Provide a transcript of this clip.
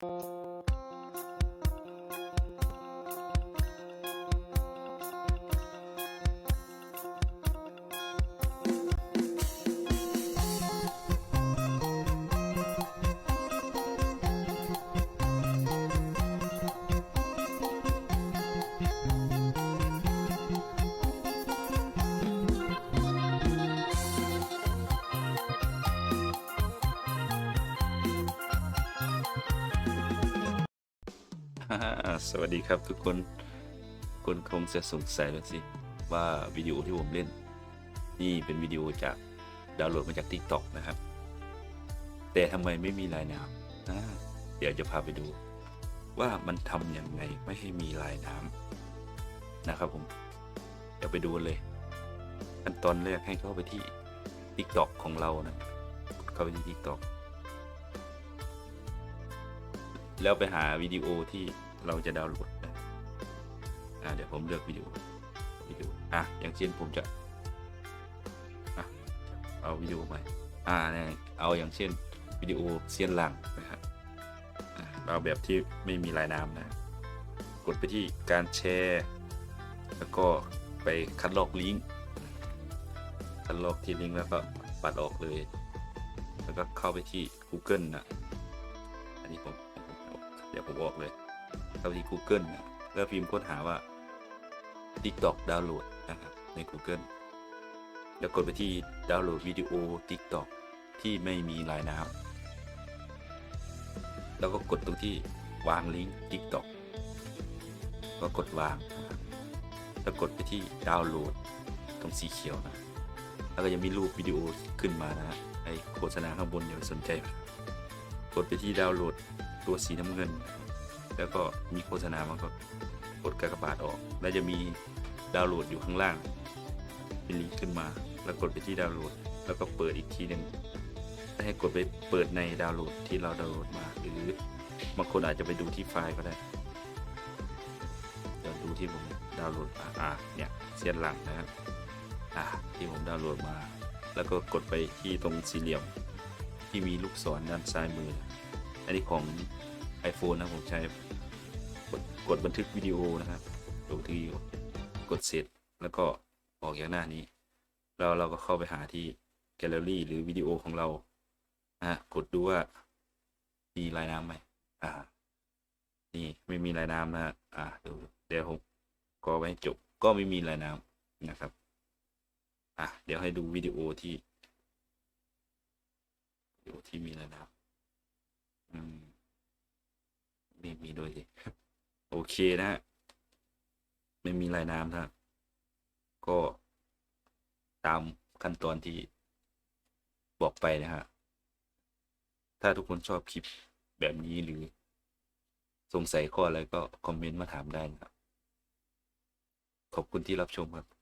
ฮ่ สวัสดีครับทุกคนคนคงจะสงสัยแล้วสิ ว่าวิดีโอที่ผมเล่น นี่เป็นวิดีโอจากดาวน์โหลดมาจาก TikTok นะครับ แต่ทำไมไม่มีลายน้ำอ่าเดี๋ยวจะพาไปดู ว่ามันทำยังไงไม่ให้มีลายน้ำนะครับผม เดี๋ยวไปดูกันเลย ขั้นตอนแรกให้เข้าไปที่ TikTok ของเรานะเข้าไปที่ TikTok แล้วไปหาวิดีโอที่เราจะดาวน์โหลดอ่าเดี๋ยวผมเลือกวิดีโอวิดีโออะอย่างเช่นผมจะอะเอาวิดีโอใหม่อ่าเนี่ยเอาอย่างเช่นวิดีโอเซียนหลังนะครับอะเอาแบบที่ไม่มีลายน้ำนะ กดไปที่การแชร์ แล้วก็ไปคัดลอกลิงก์คัดลอกที่ลิงก์แล้วก็ปัดออกเลย แล้วก็เข้าไปที่ Google นะอันนี้ผม ผมออกเลยเข้าไปที่ Google นะแล้วพิมพ์ค้นหาว่า TikTok ดาวน์โหลดนะครับใน Google แล้วกดไปที่ดาวน์โหลดวิดีโอ TikTok ที่ไม่มีลายน้ำแล้วก็กดตรงที่วางลิงก์ TikTok ก็กดวางนะครับแล้วกดไปที่ดาวน์โหลดตรงสีเขียวนะ แล้วก็จะมีรูปวิดีโอขึ้นมานะฮะไอโฆษณาข้างบนอย่าสนใจ กดไปที่ดาวน์โหลด ตัวสีน้ำเงิน แล้วก็มีโฆษณามันก็กดกากบาทออก แล้วจะมีดาวน์โหลดอยู่ข้างล่าง เป็นลิงก์ขึ้นมา แล้วกดไปที่ดาวน์โหลด แล้วก็เปิดอีกทีหนึ่งให้กดไปเปิดในดาวน์โหลดที่เราดาวน์โหลดมา หรือบางคนอาจจะไปดูที่ไฟล์ก็ได้เดี๋ยวดูที่ผมดาวน์โหลดมาอ่าเนี่ยเสียนหลังนะครับอ่าที่ผมดาวน์โหลดมา แล้วก็กดไปที่ตรงสี่เหลี่ยมที่มีลูกศรด้านซ้ายมือ อันนี้ของ iPhone นะผมใช้กดกดบันทึกวิดีโอนะครับดูที่กดเสร็จแล้วก็ออกอย่างหน้านี้ แล้วเราก็เข้าไปหาที่แกลเลอรี่หรือวิดีโอของเราอะกดดูว่ามีลายน้ำไหมอ่า นี่ไม่มีลายน้ำนะฮะอ่าดูเดี๋ยวผมก็ไว้จบก็ไม่มีลายน้ำนะครับ อะเดี๋ยวให้ดูวิดีโอที่วิดีโอที่มีลายน้ำอืม มีมีด้วยสิโอเคนะฮะไม่มีลายน้ำนะครับ ก็ตามขั้นตอนที่บอกไปนะฮะถ้าทุกคนชอบคลิปแบบนี้หรือ สงสัยข้ออะไรก็คอมเมนต์มาถามได้นะครับ ขอบคุณที่รับชมครับ